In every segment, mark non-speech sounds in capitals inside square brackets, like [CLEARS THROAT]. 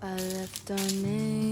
I left our names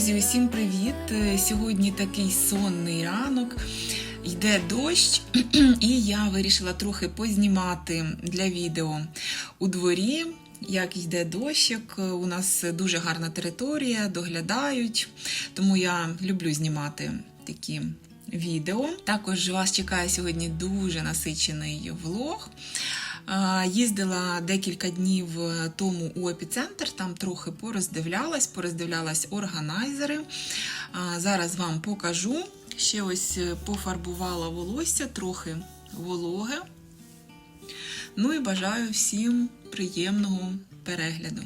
Друзі, усім привіт! Е, Сьогодні такий сонний ранок. Йде дощ, [CLEARS THROAT] і я вирішила трохи познімати для відео у дворі. Як йде дощик, у нас дуже гарна територія, доглядають, тому я люблю знімати такі відео. Також вас чекає сьогодні дуже насичений влог. Їздила декілька днів тому у епіцентр, там трохи пороздивлялась, пороздивлялась органайзери. Зараз вам покажу. Ще ось е, пофарбувала волосся, трохи вологе. Ну і бажаю всім приємного перегляду.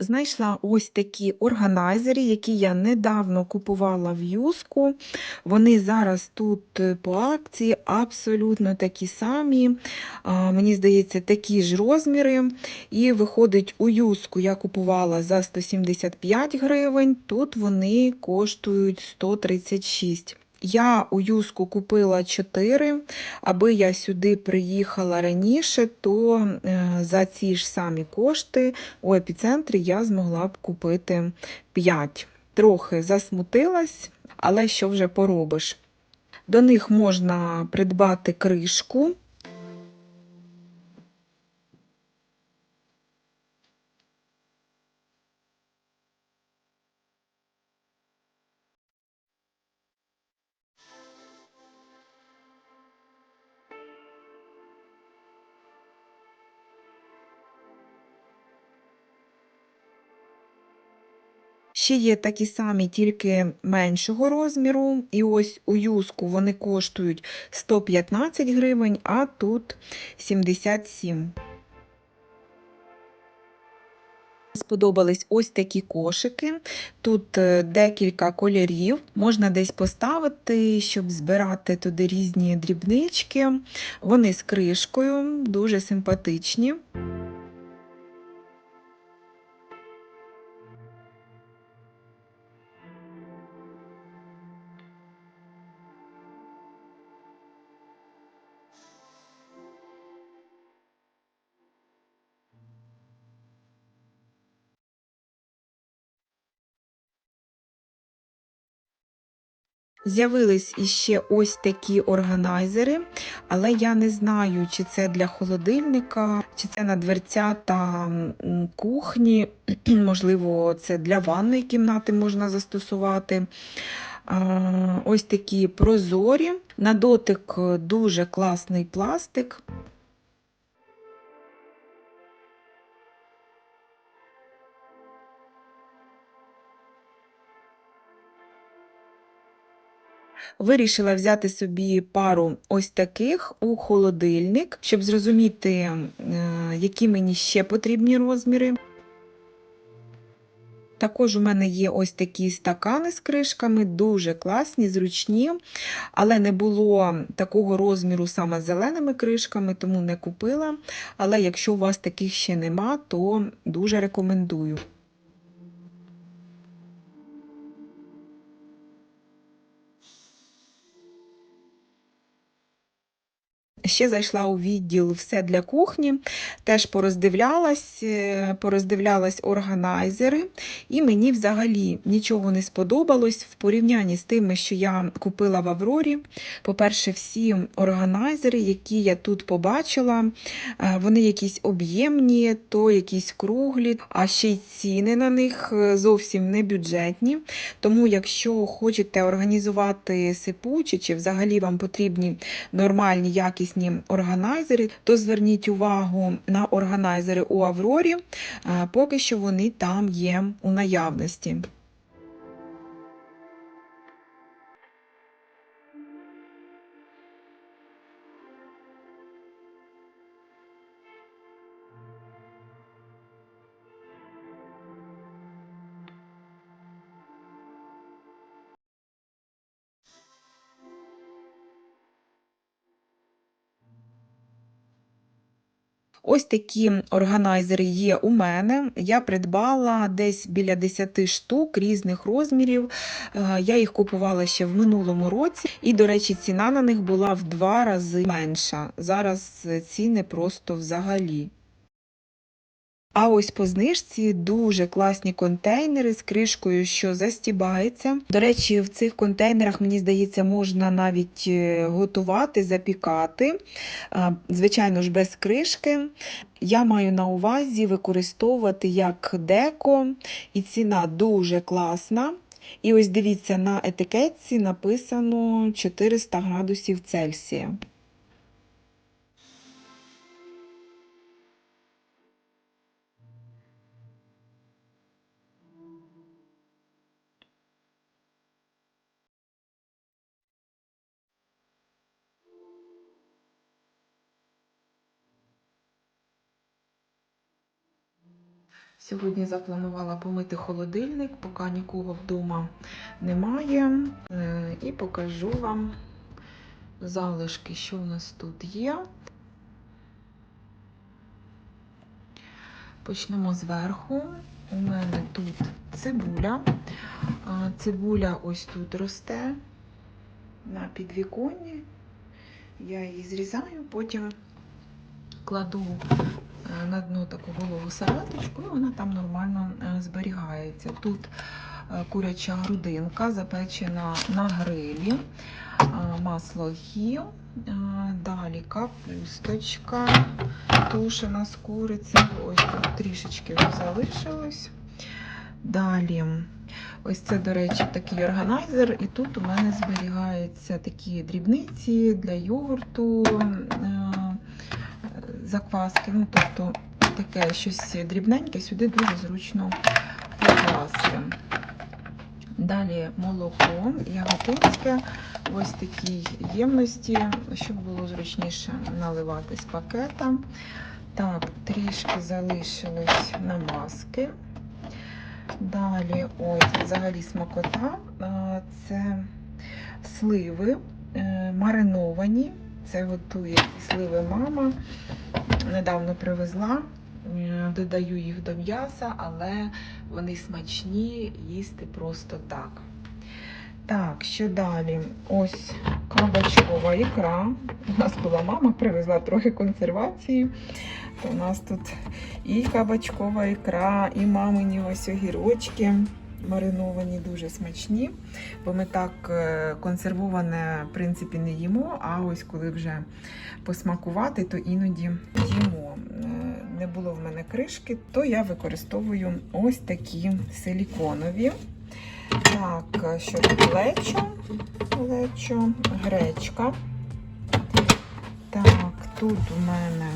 Знайшла ось такі органайзери, які я недавно купувала в юску. Вони зараз тут е, по акції абсолютно такі самі. Мені здається, такі ж розміри. І виходить, у юску я купувала за 175 гривень, тут вони коштують 136 я у юску купила 4, аби я сюди приїхала раніше, то е, за ці ж самі кошти у епіцентрі я змогла б купити 5. Трохи засмутилась, але що вже поробиш. До них можна придбати кришку. Ще є такі самі, тільки меншого розміру. І ось у юску вони коштують 115 гривень, а тут 77. Сподобались ось такі кошики. Тут е, декілька кольорів. Можна десь поставити, щоб збирати туди різні дрібнички. Вони з кришкою, дуже симпатичні. З'явились іще ось такі органайзери, але я не знаю, чи це для холодильника, чи це на дверця та кухні, [CLEARS THROAT] можливо, це для ванної кімнати можна застосувати. Ось такі прозорі. На дотик дуже класний пластик. Вирішила взяти собі пару ось таких у холодильник, щоб зрозуміти, е, які мені ще потрібні розміри. Також у мене є ось такі стакани з кришками, дуже класні, зручні, але не було такого розміру саме з зеленими кришками, тому не купила. Але якщо у вас таких ще нема, то дуже рекомендую. Ще зайшла у відділ все для кухні, теж пороздивлялась, е, пороздивлялась органайзери, і мені взагалі нічого не сподобалось в порівнянні з тими, що я купила в Аврорі. По-перше, всі органайзери, які я тут побачила, е, вони якісь об'ємні, то якісь круглі, а ще й ціни на них е, зовсім не бюджетні. Тому, якщо хочете організувати сипучі, чи взагалі вам потрібні нормальні якісні органайзери, то зверніть увагу на органайзери у Аврорі, поки що вони там є у наявності. Ось такі органайзери є у мене. Я придбала десь біля 10 штук різних розмірів. Е, Я їх купувала ще в минулому році, і, до речі, ціна на них була в два рази менша. Зараз е, ціни просто взагалі. А ось по знижці дуже класні контейнери з кришкою, що застібається. До речі, в цих контейнерах, мені здається, можна навіть е, готувати, запікати. Звичайно ж, без кришки. Я маю на увазі використовувати як деко, і ціна дуже класна. І ось дивіться, на етикетці написано 400 градусів Цельсія. Сьогодні запланувала помити холодильник, поки нікого вдома немає. Е, І покажу вам залишки, що в нас тут є. Почнемо зверху. У мене тут цибуля. Цибуля ось тут росте на підвіконні. Я її зрізаю, потім кладу на дно таку голову салаточку, і вона там нормально е, зберігається. Тут е, куряча грудинка запечена на грилі, е, масло е, далі капусточка тушена з курицею. Ось тут трішечки залишилось. Далі, ось це, до речі, такий органайзер, і тут у мене зберігаються такі дрібниці для йогурту, е, закваски. Ну, тобто таке щось дрібненьке, сюди дуже зручно покласти. Далі молоко яготинське, ось такій ємності, щоб було зручніше наливати з пакета. Так, трішки залишилось намазки. Далі, ось, взагалі смакота. Це сливи е, мариновані. Це готує сливи мама. Недавно привезла. Е, Додаю їх до м'яса, але вони смачні їсти просто так. Так, що далі? Ось кабачкова ікра. У нас була мама, привезла трохи консервації. То у нас тут і кабачкова ікра, і мамині ось огірочки. Мариновані, дуже смачні, бо ми так е, консервоване, в принципі, не їмо, а ось коли вже посмакувати, то іноді їмо. Е, Не було в мене кришки, то я використовую ось такі силіконові. Так, е, що тут лечо, лечо, гречка. Так, тут у мене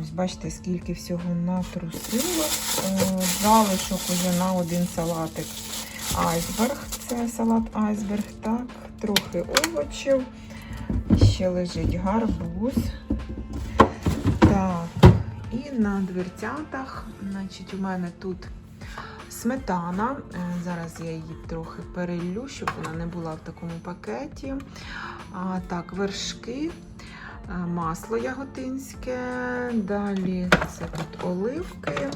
ось бачите, скільки всього натрусилось. Е, Залишок уже на один салатик. Айсберг, це салат айсберг. Так, трохи овочів. Ще лежить гарбуз. Так, і на дверцятах, значить, у мене тут сметана. Е, Зараз я її трохи перелью, щоб вона не була в такому пакеті. А, так, вершки, масло яготинське, далі це тут оливки,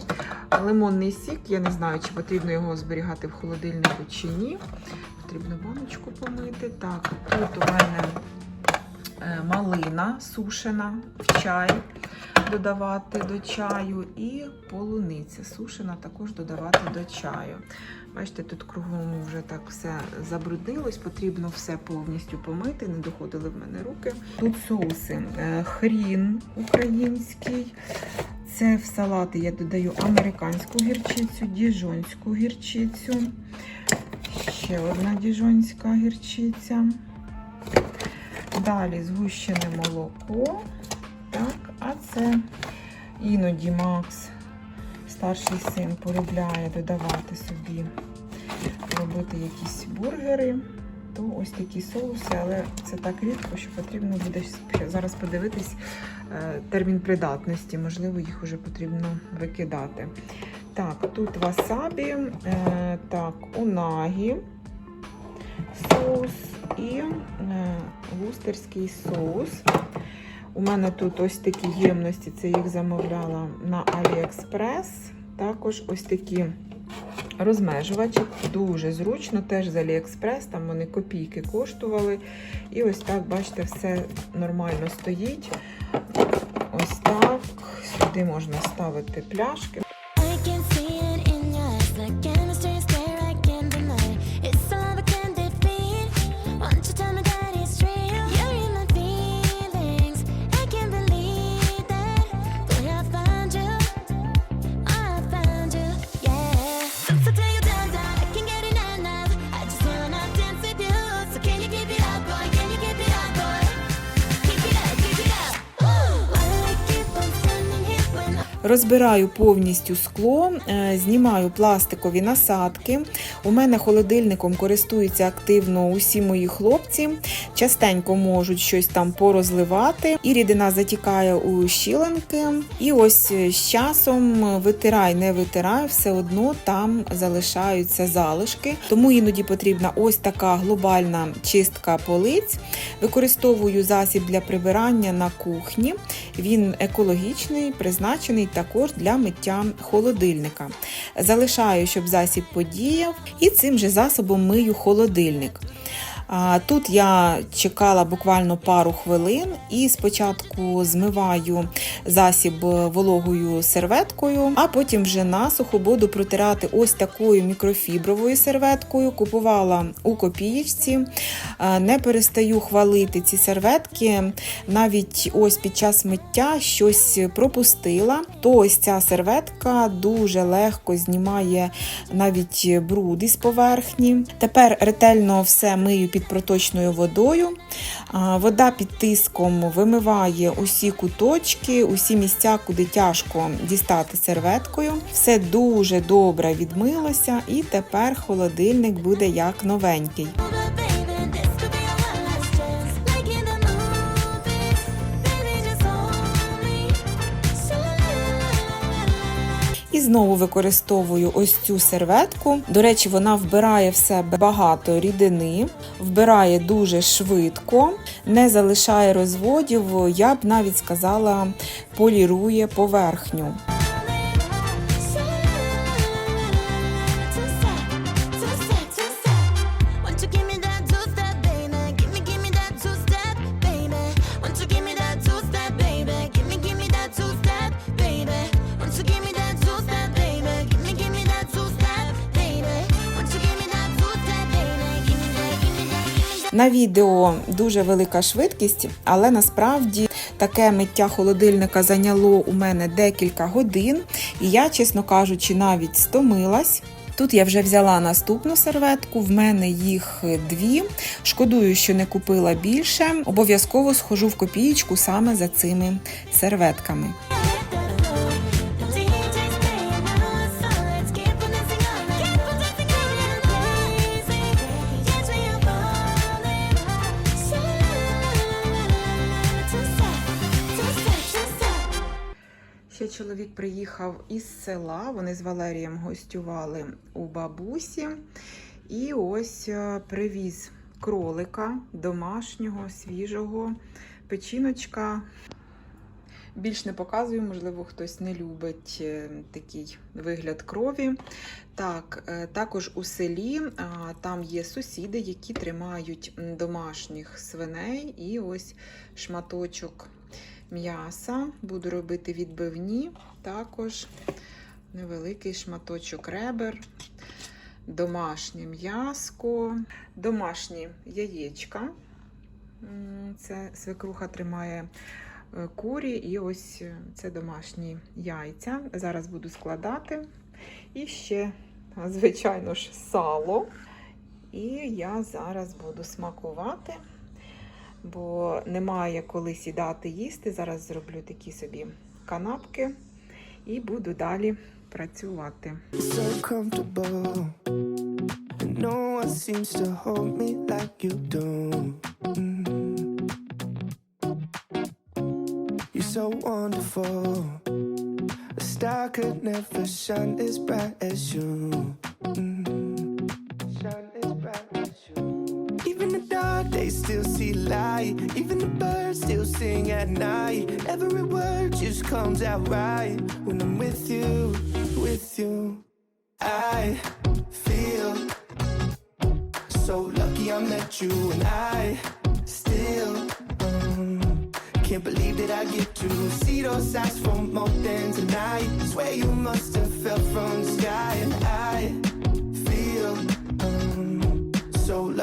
лимонний сік. Я не знаю, чи потрібно його зберігати в холодильнику чи ні. Потрібно баночку помити. Так, тут у мене е, малина сушена в чай додавати до чаю, і полуниця сушена також додавати до чаю. Бачите, тут кругом вже так все забруднилось, потрібно все повністю помити, не доходили в мене руки. Тут соуси. Е, Хрін український. Це в салати я додаю американську гірчицю, діжонську гірчицю. Ще одна діжонська гірчиця. Далі згущене молоко. Так, а це іноді Макс, старший син, полюбляє додавати собі, робити якісь бургери. То ось такі соуси, але це так рідко, що потрібно буде зараз подивитись е, термін придатності. Можливо, їх вже потрібно викидати. Так, тут васабі, е, так, унагі соус і е, густерський соус. У мене тут ось такі ємності, це їх замовляла на AliExpress. Також ось такі розмежувачі. Дуже зручно, теж з AliExpress, там вони копійки коштували. І ось так, бачите, все нормально стоїть. Ось так. Сюди можна ставити пляшки. Розбираю повністю скло, е, знімаю пластикові насадки. У мене холодильником користуються активно усі мої хлопці. Частенько можуть щось там порозливати, і рідина затікає у щілинки. І ось е, з часом витирай, не витирай, все одно там залишаються залишки. Тому іноді потрібна ось така глобальна чистка полиць. Використовую засіб для прибирання на кухні. Він екологічний, призначений також для миття холодильника. Залишаю, щоб засіб подіяв, і цим же засобом мию холодильник. Тут я чекала буквально пару хвилин і спочатку змиваю засіб вологою серветкою, а потім вже насухо буду протирати ось такою мікрофібровою серветкою. Купувала у копієчці. Не перестаю хвалити ці серветки. Навіть ось під час миття щось пропустила, то ось ця серветка дуже легко знімає навіть бруд із поверхні. Тепер ретельно все мию під проточною водою. Вода під тиском вимиває усі куточки, усі місця, куди тяжко дістати серветкою. Все дуже добре відмилося, і тепер холодильник буде як новенький. Знову використовую ось цю серветку. До речі, вона вбирає в себе багато рідини, вбирає дуже швидко, не залишає розводів. Я б навіть сказала, полірує поверхню. На відео дуже велика швидкість, але насправді таке миття холодильника зайняло у мене декілька годин, і я, чесно кажучи, навіть стомилась. Тут я вже взяла наступну серветку, в мене їх дві. Шкодую, що не купила більше. Обов'язково схожу в копієчку саме за цими серветками. Приїхав із села. Вони з Валерієм гостювали у бабусі. І ось е, привіз кролика домашнього, свіжого, печіночка. Більш не показую, можливо, хтось не любить е, такий вигляд крові. Так, е, також у селі там є сусіди, які тримають домашніх свиней. І ось шматочок м'яса. Буду робити відбивні, також невеликий шматочок ребер, домашнє м'яско, домашні яєчка. Це свекруха тримає е, курі, і ось е, це домашні яйця. Зараз буду складати. І ще, звичайно ж, сало. І я зараз буду смакувати бо немає коли сідати їсти. Зараз зроблю такі собі канапки і буду далі працювати. so comfortable. And no one seems to hold me like you do. Mm. You're so wonderful. A star could never shine as bright as you. Dark still see light. Even the birds still sing at night. Every word just comes out right when I'm with you, with you. I feel so lucky I met you, and I still um, can't believe that I get to see those eyes for more than tonight. Swear you must have fell from the sky, and I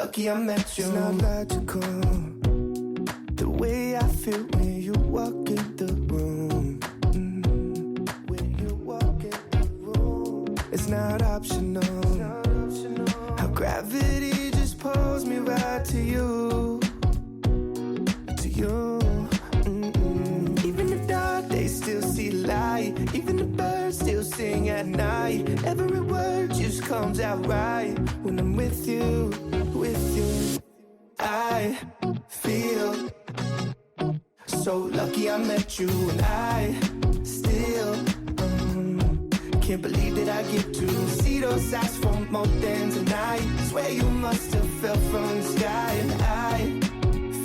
lucky I met you. It's not logical the way I feel when you walk in the room. Mm. When you walk in the room, it's not optional. How gravity just pulls me right to you, to you. Mm-mm. Even the dark days still see light. Even the birds still sing at night. Every word just comes out right when I'm with you, you, and I still um, can't believe that I get to see those eyes for more than tonight. Swear you must have fell from the sky, and I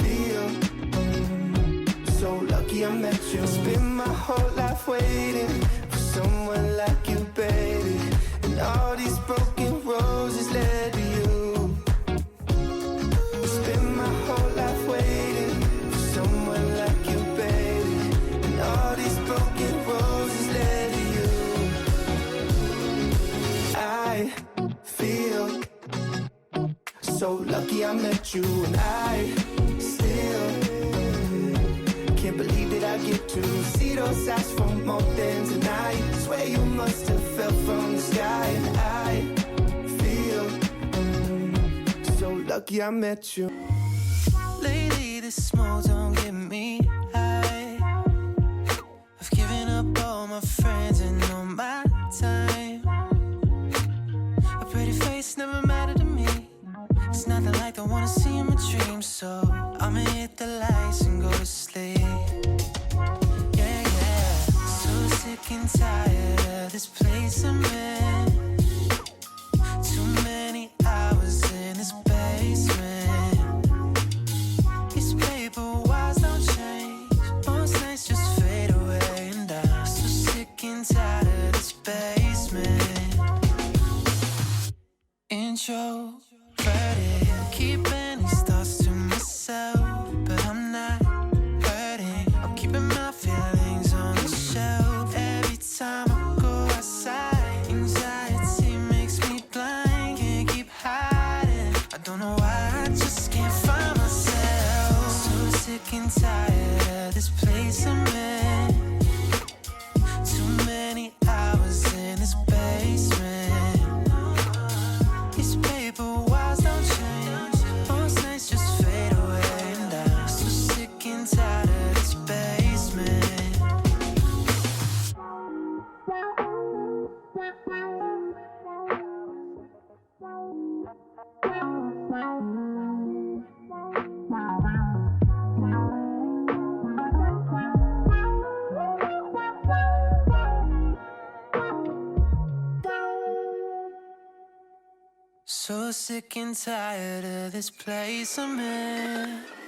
feel um, so lucky I met you. Spend my whole life waiting for someone like you, baby, and all these broken roses I met you. Lately, this smoke don't get me high. I've given up all my friends and all my time. A pretty face never mattered to me. It's nothing like I wanna see in my dreams, so I'ma hit the lights So sick and tired of this place I'm in.